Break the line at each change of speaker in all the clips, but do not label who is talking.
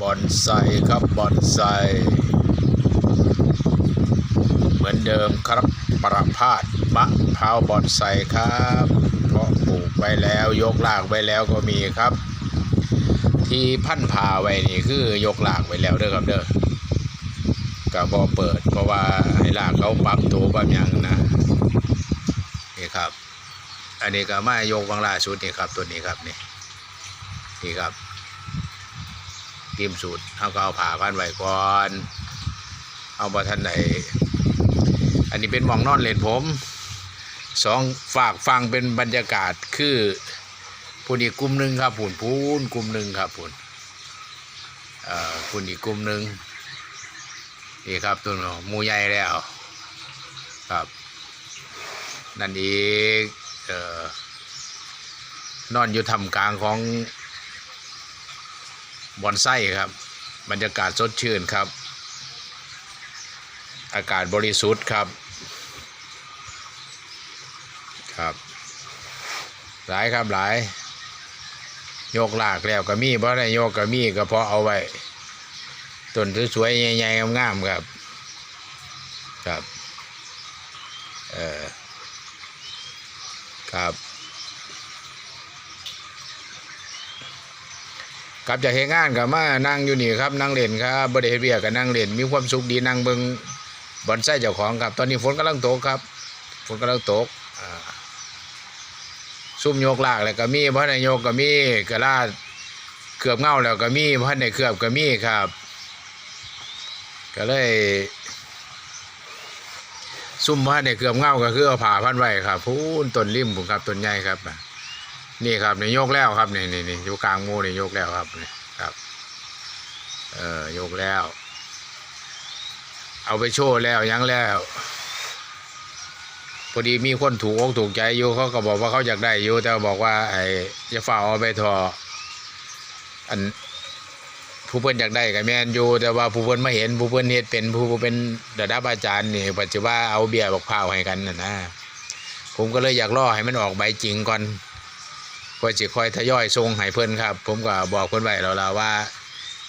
บอนไซครับบอนไซ เหมือนเดิมครับประพาสมะพร้าวบอนไซครับเพราะปลูกไว้แล้วยกลากไว้แล้วก็มีครับ ที่พันผ่าไว้นี่คือยกลากไว้แล้วเด้อครับเด้อก็บอเปิด เพราะว่าให้ลากเขาปรับตัวบางอย่างนะนี่ครับ อันนี้ก็มายกบางล่าสุดนี่ครับตัวนี้ครับนี่นี่ครับ ทีมสูตรเอาก็เอาผ่าพันไว้ก่อน เอาบอท่านไหนอันนี้เป็นหมองนอนเลนผมสองฝากฟังเป็นบรรยากาศคือพูนอีกกลุ่มหนึ่งครับพูนพูนกลุ่มหนึ่งครับพูนเอ่อพูนอีกกลุ่มหนึ่งนี่ครับตัวมูใหญ่แล้วครับ นั่นอีกออนอนอยู่ทำกลางของ บอนไส้ครับ บรรยากาศสดชื่นครับ อากาศบริสุทธิ์ครับครับ หลายครับหลาย โยกลากแล้วก็มีเพราะได้โยกก็มีก็เพราะเอาไว้ต้นสวยๆใหญ่ๆงามๆครับ ครับ เออครับ ครับจากเหตุงานกับมานั่งอยู่นี่ครับนั่งเล่นครับบริเวณเบียกกับนั่งเล่นมีความสุขดีนั่งเบิงบอนไส้เจ้าของครับ ตอนนี้ฝนกำลังตกครับฝนกำลังตกซุ่มโยกลากแล้วก็มีพระนายโยกก็มีกระลาดเกือบเงาแล้วก็มีพระในเกือบก็มีครับ ก็เลยซุ่มพระในเกือบเงาก็คือเอาผ่าพันไว้ครับพูนต้นริมผมครับต้นใหญ่ครับ นี่ครับนี่ยกแล้วครับนี่นี่นี่อยู่กลางมูนี่ยกแล้วครับนี่ครับ เออยกแล้ว เอาไปโชว์แล้วยังแล้วพอดีมีคนถูกอกถูกใจอยู่เขาก็บอกว่าเขาอยากได้อยู่แต่บอกว่า ไอ้จะฝ่าเอาไปทออันผู้เพิ่อนอยากได้กับแม่นอยู่แต่ว่าผู้เพิ่อนไมาเห็นผู้เพิ่อนเฮ็ดเป็นผู้เป็นระดับอาจารย์นี่ปัจจุบันเอาเบียร์บักพร้าวให้กันนะนะผมก็เลยอยากรอให้มันออกใบจริงก่อน ก็จะคอยทยอยส่งให้เพื่อนครับ ผมก็บอกเพื่อนไว้แล้วล่ะว่า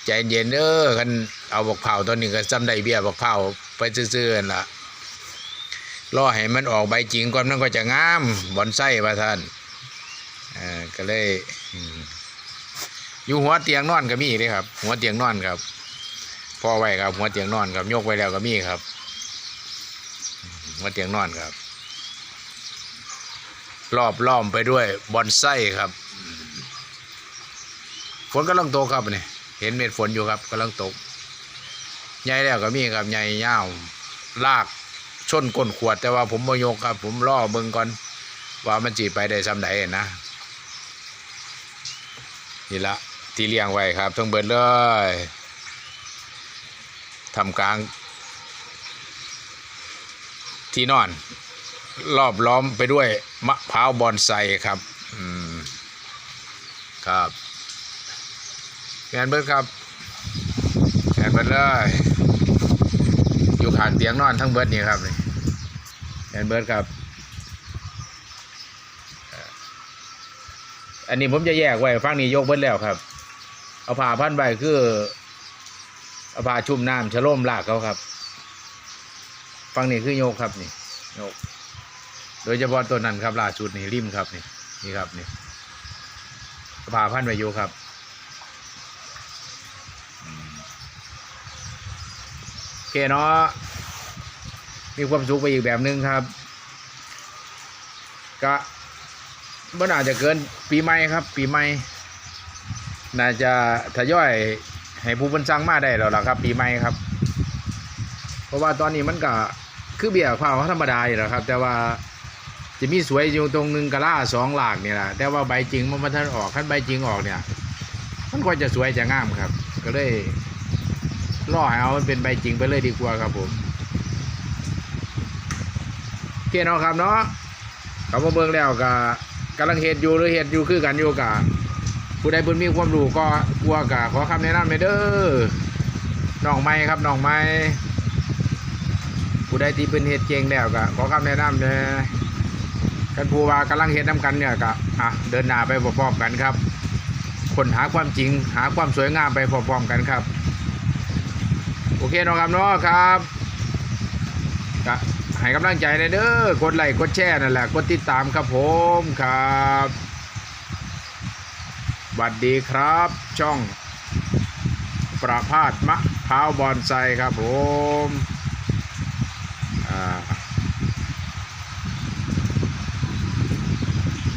ใจเย็นเด้อกันเอาบอกเผาตัวนี้ก็จำได้เบี้ยบอกเผาไปซื่อๆล่ะรอให้มันออกใบจริงก่อนมันก็จะงามบอนไส้ว่าท่านอ่าก็เลยอยู่หัวเตียงนอนก็มีเลยครับ หัวเตียงนอนครับพ่อไว้ครับ หัวเตียงนอนครับยกไว้แล้วก็มีครับหัวเตียงนอนครับ รอบล้อมไปด้วยบอนไส้ครับ ฝนกำลังตกครับนี่เห็นเม็ดฝนอยู่ครับกำลังตกใหญ่แล้วก็มีครับใหญ่ยาวลากชนก้นขวดแต่ว่าผมบ่ยกครับ ผมล่อเบิ่งก่อน ว่ามันจีไปได้ซ้ำไหนนะนี่ละที่เลี้ยงไว้ครับทั้งเบิดเลยทำกลาง ที่นอน รอบล้อมไปด้วยมะพร้าวบอนไซครับอืมครับงานเบิร์ดครับงานเบิร์ดเลยอยู่ขางเตียงนอนทั้งเบิร์ดนี่ครับนี่งานเบิร์ดครับ อันนี้ผมจะแยกไว้ฟังนี้ยกเบิร์ดแล้วครับเอาผ้าพันใบคือเอาผ้าชุ่มน้ำชะโลมลากเขาครับ ฟังนี้คือโยกครับนี่โยก โดยเฉพาะตัวนั้นครับล่าสุดนี่ริมครับนี่นี่ครับนี่ผ่าพันธุ์ไวายุครับโอเคเนาะมีความสุขไปอีกแบบหนึงครับ ก็มื่อน่าจะเกินปีใหม่ครับ ปีใหม่น่าจะทยอยให้ผู้บัญชังมาได้แล้วล่ะครับ ปีใหม่ครับ เพราะว่าตอนนี้มันก็คือเบี้ยข้าวธรรมดาอยู่แล้วครับ แต่ว่า จะมีสวยอยู่ตรงหนึ่งกะล่าสองหลากนี่แหละแต่ว่าใบจริงมันมันทันออกขั้นใบจริงออกเนี่ย มันก็จะสวยจะงามครับ ก็เลยล่อให้เอามันเป็นใบจริงไปเลยดีกว่าครับผมโอเคเนาครับเนาะเขามาเบิ่งแล้วก็กำลังเฮ็ดอยู่หรือเฮ็ดอยู่คือกันอยู่กับผู้ใดเพิ่นมีความรู้ก็กลัวกะขอคำแนะนำหน่อยเด้อน้องไม้ครับน้องไม้ผู้ใดที่เป็นเฮ็ดเก่งแล้วก็ขอคำแนะนำเด้อ กันผู้ว่ากำลังเฮ็ดน้ำกันเนี่ยก็อะเดินหน้าไปพร้อมๆกันครับค้นหาความจริงหาความสวยงามไปพร้อมๆกันครับ โอเคเนาะครับเนาะครับก็ให้กำลังใจในอยเด้อกดไลค์กดแชร์นั่นแหละกดติดตามครับผมครับสวัสดีครับ ช่องประพาสมะพร้าวบอนไซครับผมอ่า